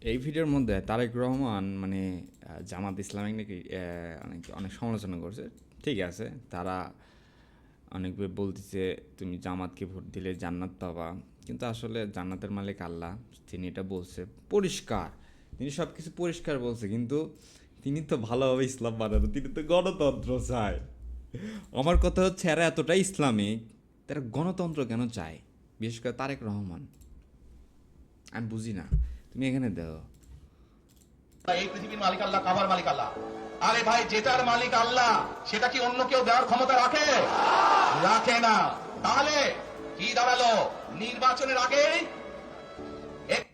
এই ভিডিওর মধ্যে তারেক রহমান মানে জামাত ইসলামিক নাকি অনেক অনেক সমালোচনা করছে। ঠিক আছে, তারা অনেকবার বলতেছে, তুমি জামাতকে ভোট দিলে জান্নাত পাবা। কিন্তু আসলে জান্নাতের মালিক আল্লাহ, তিনি এটা বলছে পরিষ্কার। তিনি সব কিছু পরিষ্কার বলছে, কিন্তু তিনি তো ভালোভাবে ইসলাম বানানো তিনি তো গণতন্ত্র চায়। আমার কথা হচ্ছে, এরা এতটাই ইসলামিক, তারা গণতন্ত্র কেন চায়? বিশেষ করে তারেক রহমান। আমি বুঝি না। তুমি এখানে এই পৃথিবীর মালিক আল্লাহ কাবার মালিক আল্লাহ। আরে ভাই যেটার মালিক আল্লাহ সেটা কি অন্য কেউ দেওয়ার ক্ষমতা রাখে? রাখে না। তাহলে কি দাঁড়াল? নির্বাচনের আগেই এ-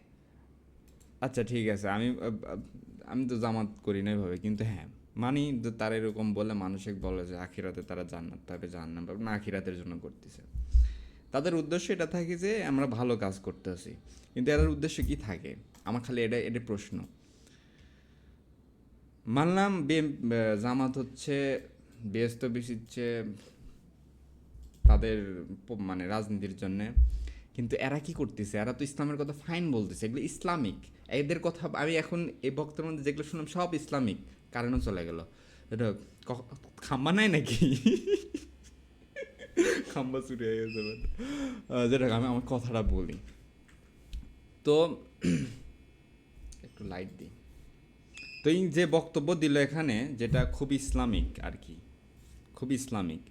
আচ্ছা ঠিক আছে। আমি আমি তো জামাত করি না এভাবে কিন্তু হ্যাঁ। মানি তো তারা এরকম বলে মানসিক বলে যে আখিরাতে তারা জান্নাত পাবে জাহান্নাম পাবে না আখিরাতের জন্য করতেছে। তাদের উদ্দেশ্য এটা থাকে যে আমরা ভালো কাজ করতে করতেছি কিন্তু এর উদ্দেশ্য কি থাকে? আমার খালি এটা এটা প্রশ্ন। মানলাম জামাত হচ্ছে ব্যস্ত বিচিচ্ছে তাদের মানে রাজনীতির জন্য। কিন্তু এরা কি করতেছে? এরা তো ইসলামের কথা ফাইন বলতেছে, এগুলো ইসলামিক। এদের কথা আমি এখন এই বক্তব্যের মধ্যে যেগুলো শুনলাম সব ইসলামিক। কারণও চলে গেল। এটা খাম্বা নাই নাকি? খাম্বা চুরি হয়ে গেছে। যেটা আমি, আমার কথাটা বলি। তো একটু লাইট দিই। তো এই যে বক্তব্য দিল এখানে, যেটা খুব ইসলামিক আর কি, খুব ইসলামিক।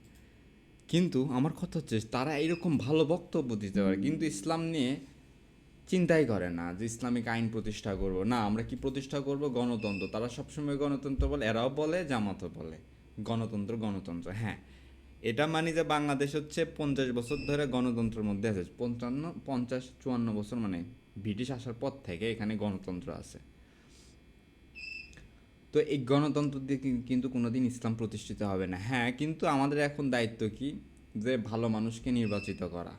কিন্তু আমার কথা হচ্ছে তারা এরকম ভালো বক্তব্য দিতে পারে, কিন্তু ইসলাম নিয়ে চিন্তাই করে না যে ইসলামিক আইন প্রতিষ্ঠা করব। না, আমরা কি প্রতিষ্ঠা করব? গণতন্ত্র। তারা সবসময় গণতন্ত্র বলে, এরাও বলে, জামাতও বলে। গণতন্ত্র গণতন্ত্র হ্যাঁ। এটা মানি যে বাংলাদেশ হচ্ছে পঞ্চাশ বছর ধরে গণতন্ত্রের মধ্যে আছে, পঞ্চান্ন, পঞ্চাশ, চুয়ান্ন বছর মানে ব্রিটিশ আসার পর থেকে এখানে গণতন্ত্র আছে। তো এই গণতন্ত্র দিয়ে কিন্তু কোনোদিন ইসলাম প্রতিষ্ঠিত হবে না। হ্যাঁ কিন্তু আমাদের এখন দায়িত্ব কি? যে ভালো মানুষকে নির্বাচিত করা।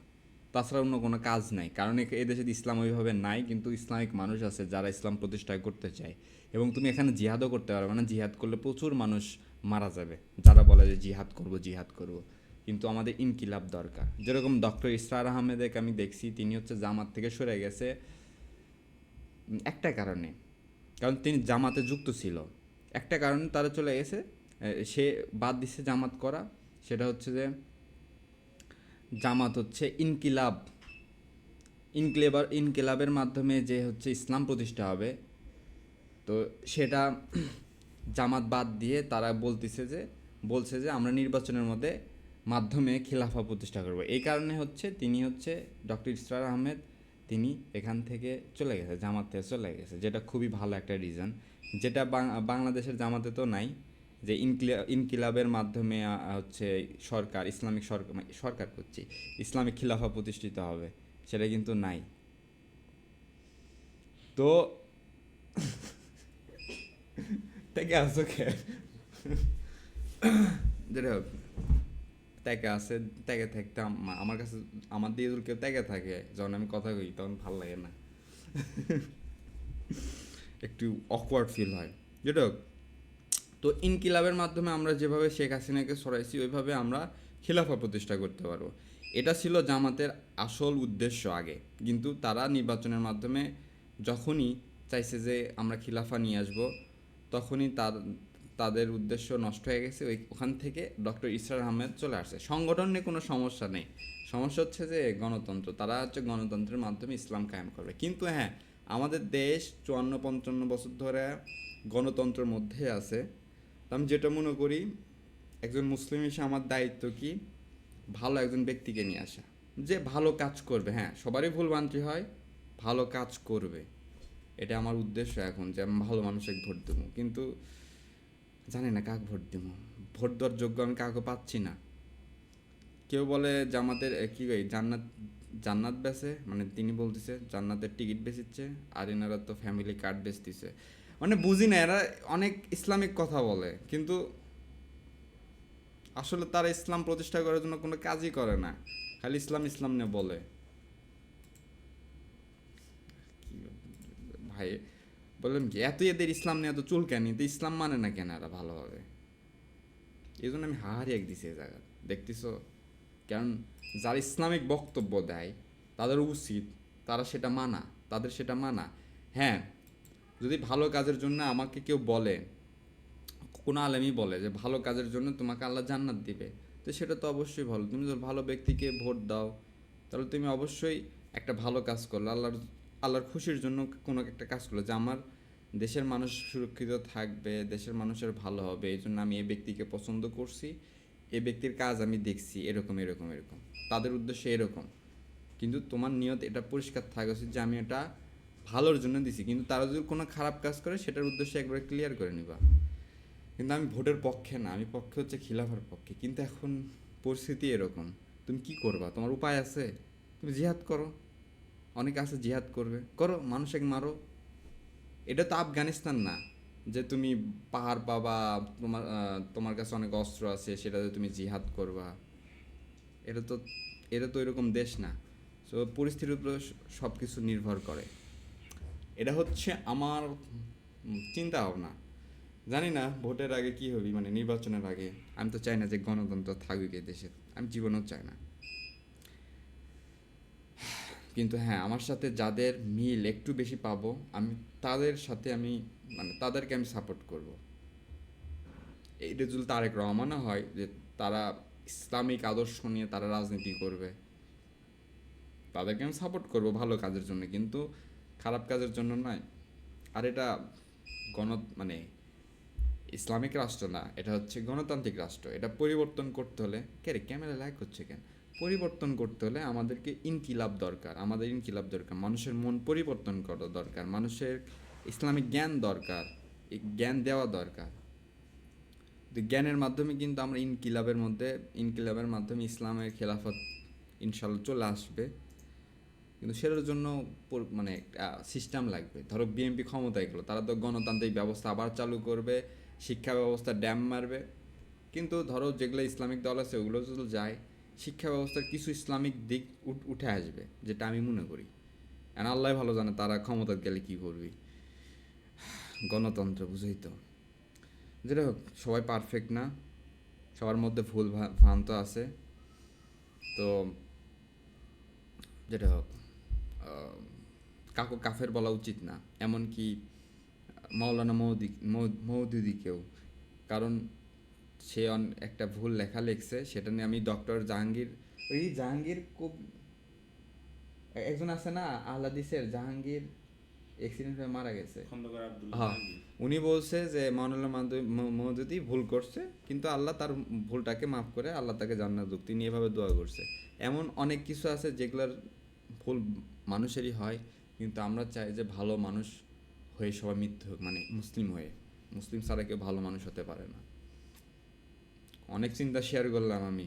তাছাড়া অন্য কোনো কাজ নাই। কারণ এদেশে ইসলাম ওইভাবে নাই, কিন্তু ইসলামিক মানুষ আছে যারা ইসলাম প্রতিষ্ঠা করতে চায়। এবং তুমি এখানে জিহাদও করতে পারবে না। জিহাদ করলে প্রচুর মানুষ মারা যাবে। যারা বলে যে জিহাদ করব জিহাদ করব। কিন্তু আমাদের ইনকিলাব দরকার। যেরকম ডক্টর ইসরার আহমেদকে আমি দেখছি, তিনি হচ্ছে জামাত থেকে সরে গেছে একটা কারণে। কারণ তিনি জামাতে যুক্ত ছিল। একটা কারণে তারা চলে গেছে সে বাদ দিছে জামাত করা। সেটা হচ্ছে যে, জামাত হচ্ছে ইনকিলাব। ইনক্লেবার, ইনকিলাবের মাধ্যমে যে হচ্ছে ইসলাম প্রতিষ্ঠা হবে, তো সেটা জামাত বাদ দিয়ে তারা বলতেছে যে, বলছে যে আমরা নির্বাচনের মধ্যে মাধ্যমে খিলাফা প্রতিষ্ঠা করব। এই কারণে হচ্ছে তিনি হচ্ছে ডক্টর ইসরার আহমেদ, তিনি এখান থেকে চলে গেছে, জামাত থেকে চলে গেছে, যেটা খুবই ভালো একটা রিজন যেটা বাংলাদেশের জামাতে তো নাই, যে ইনকিলা ইনকিলাবের মাধ্যমে হচ্ছে সরকার, ইসলামিক সরকার মানে সরকার করছি, ইসলামিক খিলাফা প্রতিষ্ঠিত হবে, সেটা কিন্তু নাই। তো থেকে আসো যেটা হোক ত্যাগে আছে, ত্যাগে থাকতে আমার কাছে, আমার দিয়ে কেউ ত্যাগে থাকে, যখন আমি কথা কই, তখন ভালো লাগে না। একটু অকওয়ার্ড ফিল হয়। যেটা তো ইনকিলাবের মাধ্যমে আমরা যেভাবে শেখ হাসিনাকে সরাইছি, ওইভাবে আমরা খিলাফা প্রতিষ্ঠা করতে পারব। এটা ছিল জামাতের আসল উদ্দেশ্য আগে। কিন্তু তারা নির্বাচনের মাধ্যমে যখনই চাইছে যে আমরা খিলাফা নিয়ে আসব, তখনই তার তাদের উদ্দেশ্য নষ্ট হয়ে গেছে, ওই ওখান থেকে ডক্টর ইসরার আহমেদ চলে আসছে। সংগঠন নিয়ে কোনো সমস্যা নেই। সমস্যা হচ্ছে যে গণতন্ত্র, তারা হচ্ছে গণতন্ত্রের মাধ্যমে ইসলাম কায়েম করবে। কিন্তু হ্যাঁ আমাদের দেশ চুয়ান্ন, পঞ্চান্ন বছর ধরে গণতন্ত্রের মধ্যে আছে। আমি যেটা মনে করি, একজন মুসলিম হিসেবে আমার দায়িত্ব কি? ভালো একজন ব্যক্তিকে নিয়ে আসা। যে ভালো কাজ করবে হ্যাঁ সবারই ভুল ভ্রান্তি হয়, ভালো কাজ করবে। এটা আমার উদ্দেশ্য এখন যে আমি ভালো মানুষকে ভোট দেবো। কিন্তু জানি না কাকে ভোট দেবো। ভোট দেওয়ার যোগ্য আমি কাউকে পাচ্ছি না। কেউ বলে জামাতের কি কই জান্নাত জান্নাত বেচে মানে তিনি বলতেছে জান্নাতের টিকিট বেচিচ্ছে, আর এনারা তো ফ্যামিলি কার্ড বেচতেছে। মানে বুঝি না, এরা অনেক ইসলামিক কথা বলে, কিন্তু আসলে তারা ইসলাম প্রতিষ্ঠা করার জন্য কোনো কাজই করে না। খালি ইসলাম ইসলাম নিয়ে বলে। ভাই বললাম যে, এত এদের ইসলাম নিয়ে এত চুলকানি, তো ইসলাম মানে না কেন এরা ভালোভাবে? এই জন্য আমি হাহারি এক দিছি এই জায়গা দেখতেছো? কারণ যারা ইসলামিক বক্তব্য দেয়, তাদের উচিত তারা সেটা মানা, তাদের সেটা মানা। হ্যাঁ যদি ভালো কাজের জন্য আমাকে কেউ বলে, কোনো আলেমই বলে যে, ভালো কাজের জন্য তোমাকে আল্লাহ জান্নাত দিবে, তো সেটা তো অবশ্যই ভালো। তুমি যদি ভালো ব্যক্তিকে ভোট দাও, তাহলে তুমি অবশ্যই একটা ভালো কাজ করলে, আল্লাহর আল্লাহর খুশির জন্য কোনো একটা কাজ করলে। যে আমার দেশের মানুষ সুরক্ষিত থাকবে, দেশের মানুষের ভালো হবে এই জন্য আমি এই ব্যক্তিকে পছন্দ করছি, এই ব্যক্তির কাজ আমি দেখছি, এরকম এরকম এরকম। তাদের উদ্দেশ্য এরকম। কিন্তু তোমার নিয়ত এটা পরিষ্কার থাকা উচিত যে আমি এটা ভালোর জন্য দিছি। কিন্তু তারা যদি কোনো খারাপ কাজ করে, সেটার উদ্দেশ্য একবারে ক্লিয়ার করে নিবা। কিন্তু আমি ভোটের পক্ষে না, আমি পক্ষে হচ্ছে খিলাফার পক্ষে। কিন্তু এখন পরিস্থিতি এরকম। তুমি কি করবা? তোমার উপায় আছে? তুমি জিহাদ করো। অনেকে আছে জিহাদ করবে। করো, মানুষকে মারো। এটা তো আফগানিস্তান না, যে তুমি পাহাড় পাবা, তোমার তোমার কাছে অনেক অস্ত্র আছে, সেটাতে তুমি জিহাদ করবা। এটা তো এটা তো এরকম দেশ না। সো পরিস্থিতির উপর সব কিছু নির্ভর করে। এটা হচ্ছে আমার চিন্তা ভাবনা। জানি না, ভোটের আগে কি হবে মানে নির্বাচনের আগে। আমি তো চাই না যে গণতন্ত্র থাকুক এই দেশে। আমি জীবনেও চাই না। কিন্তু হ্যাঁ আমার সাথে যাদের মিল একটু বেশি পাবো, আমি তাদের সাথে আমি মানে তাদেরকে আমি সাপোর্ট করব। এইটা যদি তারেক রহমানও হয় যে তারা ইসলামিক আদর্শ নিয়ে তারা রাজনীতি করবে। তাদেরকে আমি সাপোর্ট করব ভালো কাজের জন্য, কিন্তু খারাপ কাজের জন্য নয়। আর এটা গণ মানে ইসলামিক রাষ্ট্র না, এটা হচ্ছে গণতান্ত্রিক রাষ্ট্র। এটা পরিবর্তন করতে হলে, কে রে, ক্যামেরা লাইক হচ্ছে কেন? পরিবর্তন করতে হলে আমাদেরকে ইনকিলাব দরকার। আমাদের ইনকিলাব দরকার। মানুষের মন পরিবর্তন করা দরকার। মানুষের ইসলামিক জ্ঞান দরকার। জ্ঞান দেওয়া দরকার। তো জ্ঞানের মাধ্যমে কিন্তু আমরা ইনকিলাবের মধ্যে, ইনকিলাবের মাধ্যমে ইসলামের খেলাফত ইনশাল্লাহ চলে আসবে। কিন্তু সেটার জন্য মানে একটা সিস্টেম লাগবে। ধরো বিএনপি ক্ষমতায় গেলো। তারা তো গণতান্ত্রিক ব্যবস্থা আবার চালু করবে, শিক্ষা ব্যবস্থা ড্যাম মারবে। কিন্তু ধরো যেগুলো ইসলামিক দল আছে, ওগুলো যদি যায় শিক্ষা ব্যবস্থার কিছু ইসলামিক দিক উঠ- আসবে, যেটা আমি মনে করি। আর আল্লাহ ভালো জানে তারা ক্ষমতা গেলে কী করবি। গণতন্ত্র বুঝেই তো? যেটা হোক, সবাই পারফেক্ট না। সবার মধ্যে ভুল ভ্রা- ভ্রান্ত আছে। তো যেটা হোক কাকু কাফের বলা উচিত না। এমনকি মাওলানা মৌদি মৌদুদিকেও কারণ সে একটা ভুল লেখা লিখছে সেটা নিয়ে আমি ডক্টর জাহাঙ্গীর ওই জাহাঙ্গীর কবি একজন আছে না আহলাদিসের জাহাঙ্গীর অ্যাক্সিডেন্ট হয়ে মারা গেছে। হ্যাঁ উনি বলছে যে মাওলানা মাদু- ম- ভুল করছে কিন্তু আল্লাহ তার ভুলটাকে মাফ করে আল্লাহ তাকে জান্নাত দুক তিনি এভাবে দোয়া করছে। এমন অনেক কিছু আছে যেগুলোর ভুল মানুষেরই হয় কিন্তু আমরা চাই যে ভালো মানুষ হয়ে সবাই মৃত্যু মানে মুসলিম হয়ে। মুসলিম ছাড়া কেউ ভালো মানুষ হতে পারে না। অনেক চিন্তা শেয়ার করলাম আমি।